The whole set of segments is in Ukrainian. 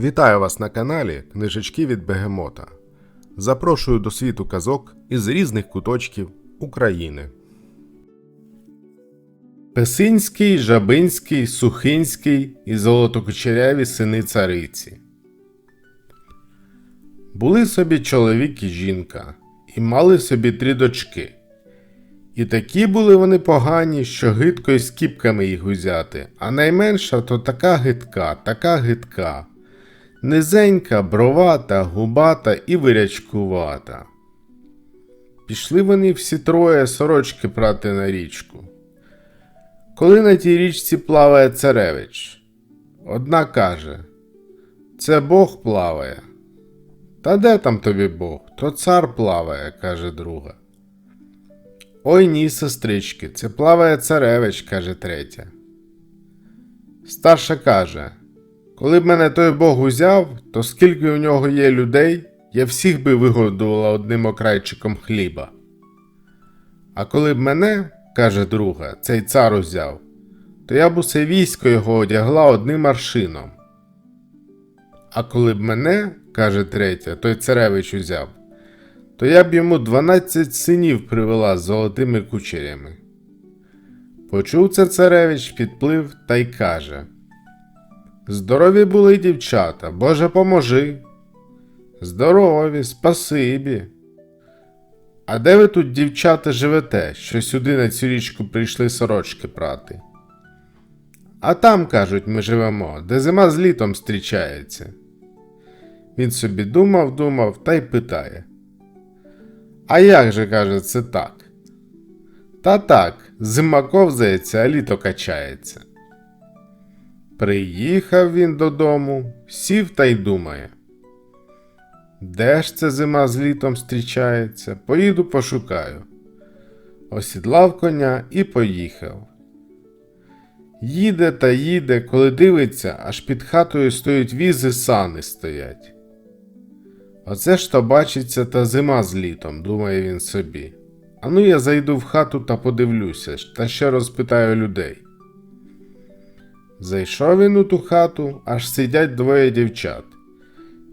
Вітаю вас на каналі Книжечки від Бегемота. Запрошую до світу казок із різних куточків України. Песинський, Жабинський, Сухинський і Золотокучеряві сини цариці. Були собі чоловік і жінка, і мали собі три дочки. І такі були вони погані, що гидко із кіпками їх узяти, а найменша то така гидка, така гидка. Низенька, бровата, губата і вирячкувата. Пішли вони всі троє сорочки прати на річку. Коли на тій річці плаває царевич, одна каже: Це Бог плаває. Та де там тобі Бог? То цар плаває, каже друга. Ой ні, сестрички, це плаває царевич, каже третя. Старша каже: Коли б мене той Бог узяв, то скільки у нього є людей, я всіх би вигодувала одним окрайчиком хліба. А коли б мене, каже друга, цей цар узяв, то я б усе військо його одягла одним аршином. А коли б мене, каже третя, той царевич узяв, то я б йому дванадцять синів привела з золотими кучерями. Почув це царевич, підплив та й каже Здорові були дівчата, Боже поможи. Здорові, спасибі. А де ви тут, дівчата, живете, що сюди на цю річку прийшли сорочки прати? А там, кажуть, ми живемо, де зима з літом зустрічається. Він собі думав, думав та й питає. А як же, каже, це так? Та так, зима ковзається, а літо качається. Приїхав він додому, сів та й думає. Де ж це зима з літом зустрічається? Поїду пошукаю. Осідлав коня і поїхав. Їде та їде, коли дивиться, аж під хатою стоять візи сани стоять. Оце ж то бачиться та зима з літом, думає він собі. Ану я зайду в хату та подивлюся, та ще розпитаю людей. Зайшов він у ту хату, аж сидять двоє дівчат.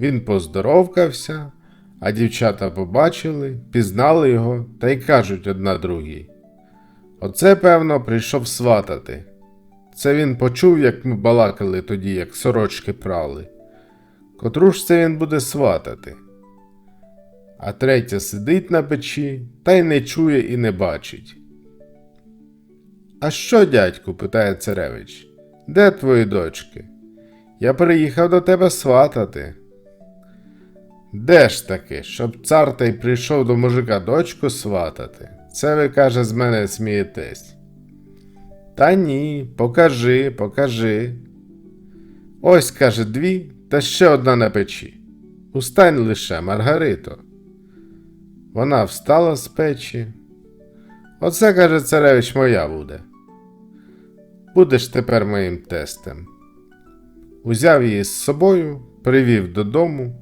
Він поздоровкався, а дівчата побачили, пізнали його та й кажуть одна другій. Оце, певно, прийшов сватати. Це він почув, як ми балакали тоді, як сорочки прали. Котру ж це він буде сватати? А третя сидить на печі та й не чує і не бачить. А що, дядьку? питає царевич. Де твої дочки? Я приїхав до тебе сватати. Де ж таки, щоб цар та й прийшов до мужика дочку сватати? Це ви, каже, з мене смієтесь. Та ні, покажи, покажи. Ось, каже, дві, та ще одна на печі. Устань лише, Маргарито. Вона встала з печі. Оце, каже, царевич моя буде. Будеш тепер моїм тестем. Узяв її з собою, привів додому,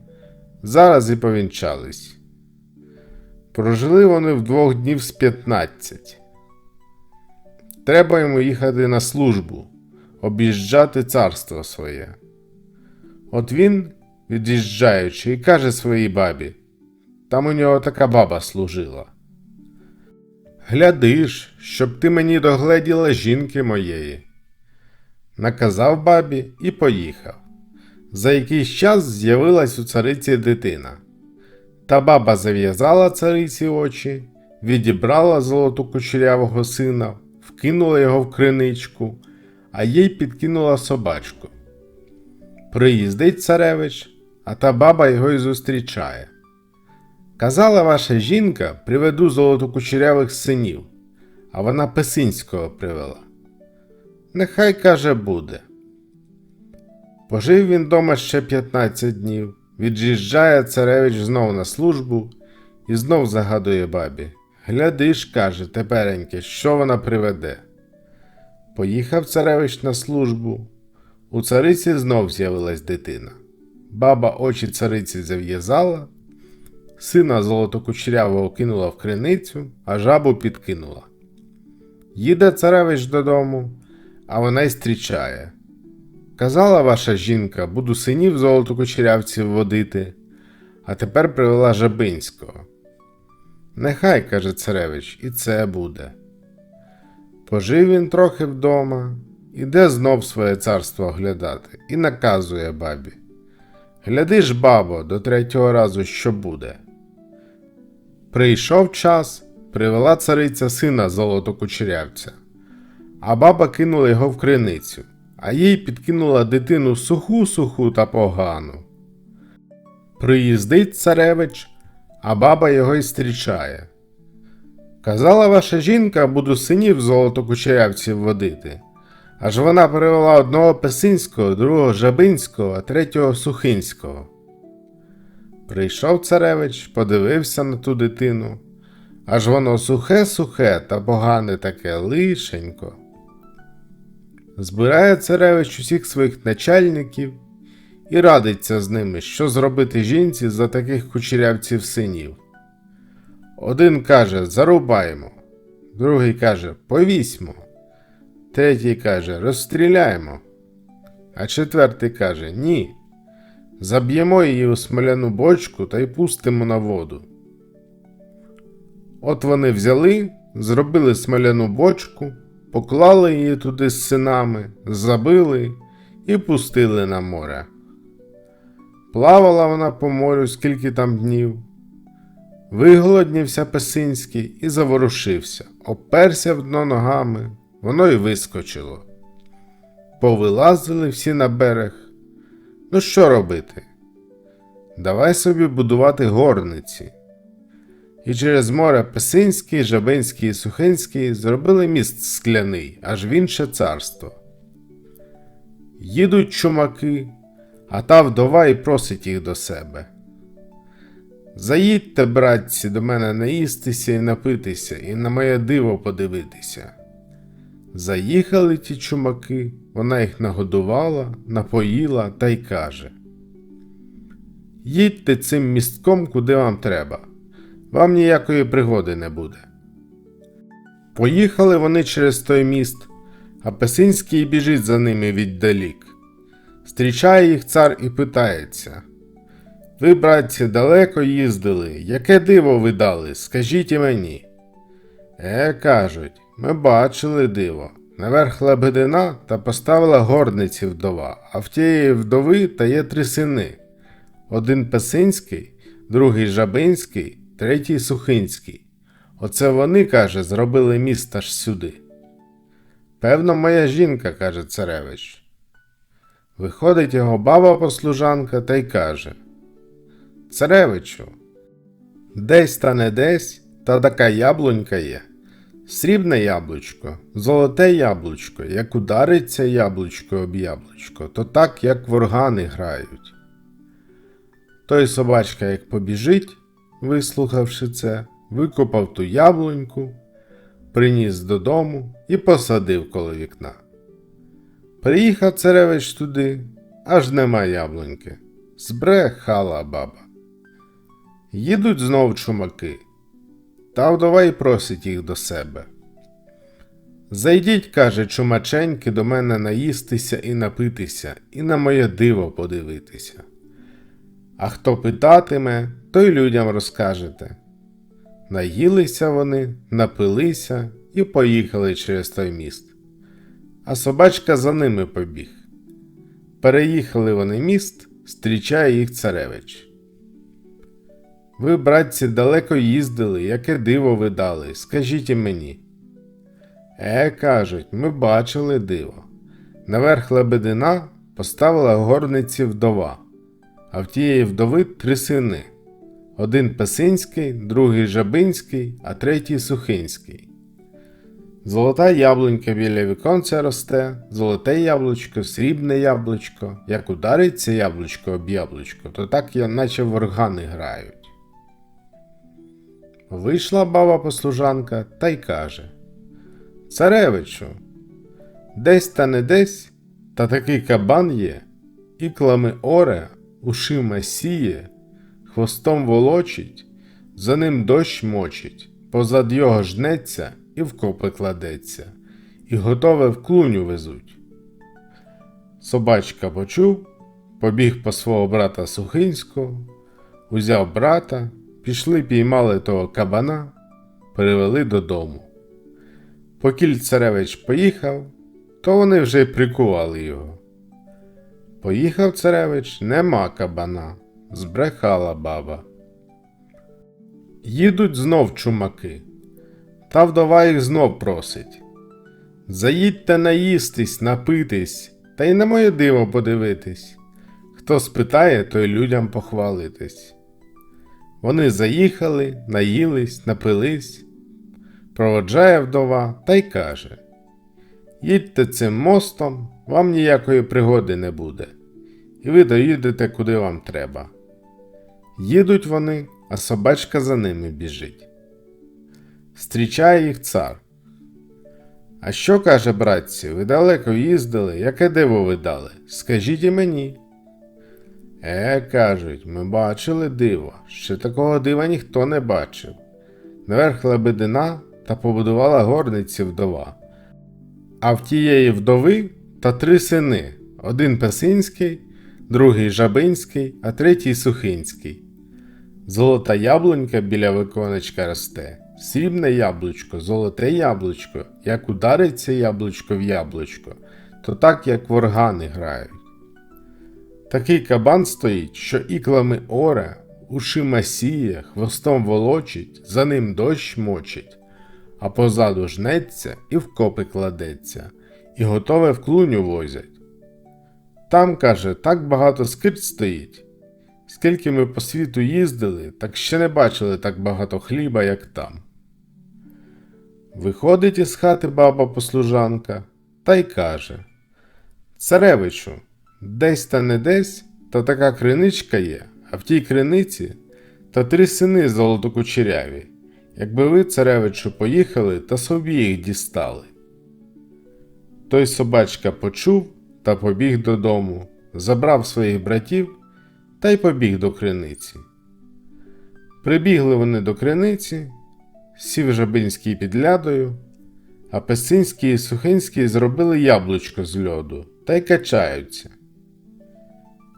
зараз і повінчались. Прожили вони вдвох днів з п'ятнадцять. Треба йому їхати на службу, об'їжджати царство своє. От він, від'їжджаючи, і каже своїй бабі там у нього така баба служила. Глядиш, щоб ти мені догледіла жінки моєї. Наказав бабі і поїхав. За якийсь час з'явилась у цариці дитина. Та баба зав'язала цариці очі, відібрала золоту кучерявого сина, вкинула його в криничку, а їй підкинула собачку. Приїздить царевич, а та баба його й зустрічає. Казала ваша жінка, приведу золотокучерявих синів, а вона Песинського привела. Нехай каже буде. Пожив він дома ще 15 днів, від'їжджає царевич знов на службу і знов загадує бабі. Глядиш, каже, тепереньке, що вона приведе. Поїхав царевич на службу. У цариці знов з'явилась дитина. Баба очі цариці зав'язала, сина золотокучерявого кинула в криницю, а жабу підкинула. Їде царевич додому, а вона й зустрічає. казала ваша жінка, буду синів золото кучерявців водити, а тепер привела Жабинського. Нехай, каже царевич, і це буде. Пожив він трохи вдома, іде знов своє царство оглядати і наказує бабі. Гляди ж, бабо, до третього разу, що буде. Прийшов час, привела цариця сина золото кучерявця, а баба кинула його в криницю, а їй підкинула дитину суху суху та погану. Приїздить царевич, а баба його й зустрічає. Казала ваша жінка, буду синів золото кучерявців водити. Аж вона привела одного Песинського, другого Жабинського, а третього Сухинського. Прийшов царевич, подивився на ту дитину, аж воно сухе-сухе та погане таке лишенько. Збирає царевич усіх своїх начальників і радиться з ними, що зробити жінці за таких кучерявців синів. Один каже зарубаємо, другий каже повісьмо, третій каже розстріляємо, а четвертий каже ні. Заб'ємо її у смоляну бочку та й пустимо на воду. От вони взяли, зробили смоляну бочку, поклали її туди з синами, забили і пустили на море. Плавала вона по морю скільки там днів. Виголоднівся Песинський і заворушився, оперся в дно ногами, воно й вискочило. Повилазили всі на берег. Ну що робити? Давай собі будувати горниці. І через море Песинський, Жабинський і Сухинський зробили міст скляний, аж в інше царство. Їдуть чумаки, а та вдова і просить їх до себе. Заїдьте, братці, до мене наїстися і напитися, і на моє диво подивитися. Заїхали ті чумаки, вона їх нагодувала, напоїла та й каже: Їдьте цим містком, куди вам треба, вам ніякої пригоди не буде. Поїхали вони через той міст, а Песинський біжить за ними віддалік. Зустрічає їх цар і питається: Ви, братці, далеко їздили, яке диво ви дали, скажіть і мені. Е, кажуть, ми бачили диво. Наверх лебедина та поставила горниці вдова, а в тієї вдови та є три сини: один Песинський, другий Жабинський, третій Сухинський. Оце вони, каже, зробили міст аж сюди. Певно, моя жінка, каже царевич. Виходить його баба послужанка та й каже: Царевичу, десь та не десь, та така яблунька є. Срібне яблучко, золоте яблучко, як удариться яблучко об яблучко, то так, як в органи грають. Той собачка, як побіжить, вислухавши це, викопав ту яблуньку, приніс додому і посадив коло вікна. Приїхав царевич туди, аж нема яблуньки. Збрехала баба. Їдуть знов чумаки. Та вдова й просить їх до себе. Зайдіть, каже, чумаченьки, до мене наїстися і напитися, і на моє диво подивитися. А хто питатиме, той людям розкажете. Наїлися вони, напилися і поїхали через той міст. А собачка за ними побіг. Переїхали вони міст, зустрічає їх царевич. Ви, братці, далеко їздили, яке диво ви дали, скажіть мені. Е, кажуть, ми бачили диво. Наверх лебедина поставила горниці вдова, а в тієї вдови три сини: один Песинський, другий Жабинський, а третій Сухинський. Золота яблунька біля віконця росте, золоте яблучко, срібне яблучко. Як удариться яблучко об яблучко, то так наче в органи грають. Вийшла баба послужанка та й каже Царевичу, десь та не десь, та такий кабан є, іклами оре, ушима сіє, хвостом волочить, за ним дощ мочить, позад його жнеться і в копи кладеться, і готове в клуню везуть. Собачка почув, побіг по свого брата Сухинського, узяв брата, пішли піймали того кабана, привели додому. Покіль царевич поїхав, то вони вже прикували його. Поїхав царевич, нема кабана, збрехала баба. Їдуть знов чумаки, та вдова їх знов просить. Заїдьте наїстись, напитись, та й на моє диво подивитись. Хто спитає, той людям похвалитись. Вони заїхали, наїлись, напились, проводжає вдова та й каже: Їдьте цим мостом, вам ніякої пригоди не буде, і ви доїдете, куди вам треба. Їдуть вони, а собачка за ними біжить. Зустрічає їх цар. А що каже, братці, ви далеко їздили, яке диво ви дали? Скажіть і мені. Е, кажуть, ми бачили диво, ще такого дива ніхто не бачив. Наверх лебедина та побудувала горниці вдова. А в тієї вдови та три сини: один песинський, другий жабинський, а третій сухинський. Золота яблунька біля виконечка росте, срібне яблучко, золоте яблучко, як удариться яблучко в яблучко, то так, як в органи грають. Такий кабан стоїть, що іклами оре, ушима сіє, хвостом волочить, за ним дощ мочить, а позаду жнеться і в копи кладеться, і готове в клуню возять. Там, каже, так багато скирт стоїть. Скільки ми по світу їздили, так ще не бачили так багато хліба, як там. Виходить із хати баба послужанка та й каже Царевичу, десь та не десь, то така криничка є, а в тій криниці то три сини золотокучеряві. Якби ви, царевичу, поїхали та собі їх дістали. Той собачка почув та побіг додому, забрав своїх братів та й побіг до криниці. Прибігли вони до криниці, сів Жабинський під лядою, а Песинський і Сухинський зробили яблучко з льоду та й качаються.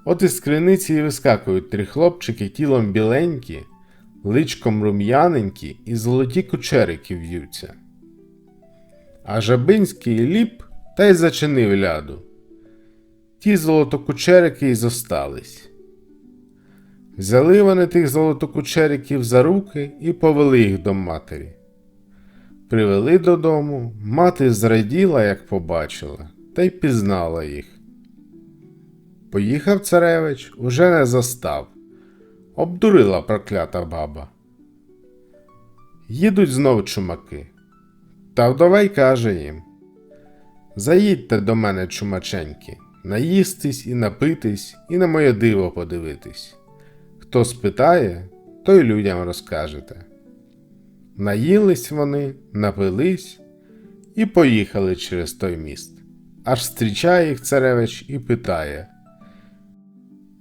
От із криниці і вискакують три хлопчики тілом біленькі, личком рум'яненькі і золоті кучерики в'ються. А Жабинський ліп та й зачинив ляду. Ті золотокучерики й зостались. Взяли вони тих золотокучериків за руки і повели їх до матері. Привели додому, мати зраділа, як побачила, та й пізнала їх. Поїхав царевич, уже не застав. Обдурила проклята баба. Їдуть знов чумаки. Та вдова каже їм Заїдьте до мене, чумаченьки, наїстись і напитись, і на моє диво подивитись. Хто спитає, той людям розкажете. Наїлись вони, напились і поїхали через той міст. Аж зустрічає їх царевич і питає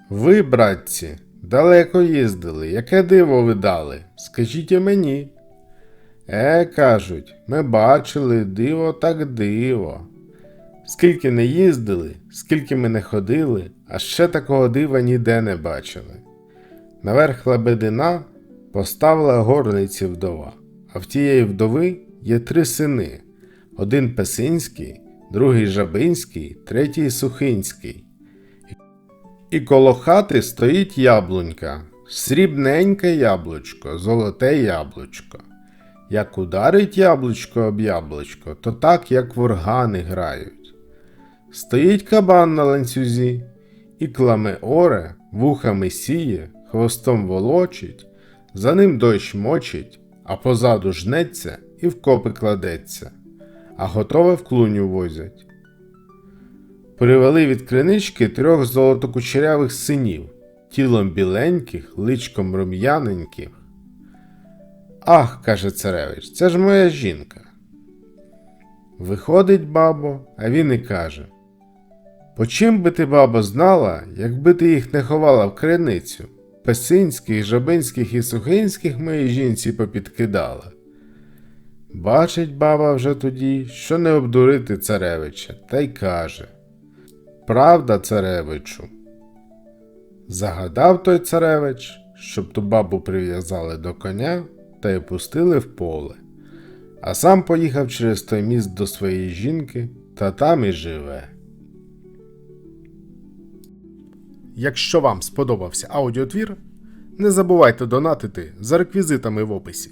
Ви, братці, далеко їздили, яке диво ви дали? Скажіть і мені. Е, кажуть, ми бачили диво так диво. Скільки не їздили, скільки ми не ходили, а ще такого дива ніде не бачили. Наверх лебедина поставила горниці вдова, а в тієї вдови є три сини: один песинський, другий жабинський, третій сухинський. І коло хати стоїть яблунька, срібненьке яблучко, золоте яблучко. Як ударить яблучко об яблучко, то так, як в органи грають. Стоїть кабан на ланцюзі, і кламе оре, вухами сіє, хвостом волочить, за ним дощ мочить, а позаду жнеться і в копи кладеться, а готове в клуню возять. Привели від кринички трьох золотокучерявих синів, тілом біленьких, личком рум'яненьких. Ах, каже царевич, це ж моя жінка. Виходить бабо, а він і каже По чим би ти, бабо, знала, якби ти їх не ховала в криницю? Песинських, жабинських і сухинських моїй жінці попідкидала. Бачить баба вже тоді, що не обдурити царевича, та й каже Правда, царевичу? Загадав той царевич, щоб ту бабу прив'язали до коня та й пустили в поле, а сам поїхав через той міст до своєї жінки та там і живе. Якщо вам сподобався аудіотвір, не забувайте донатити за реквізитами в описі,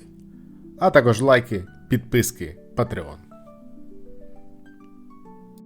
а також лайки, підписки, Patreon.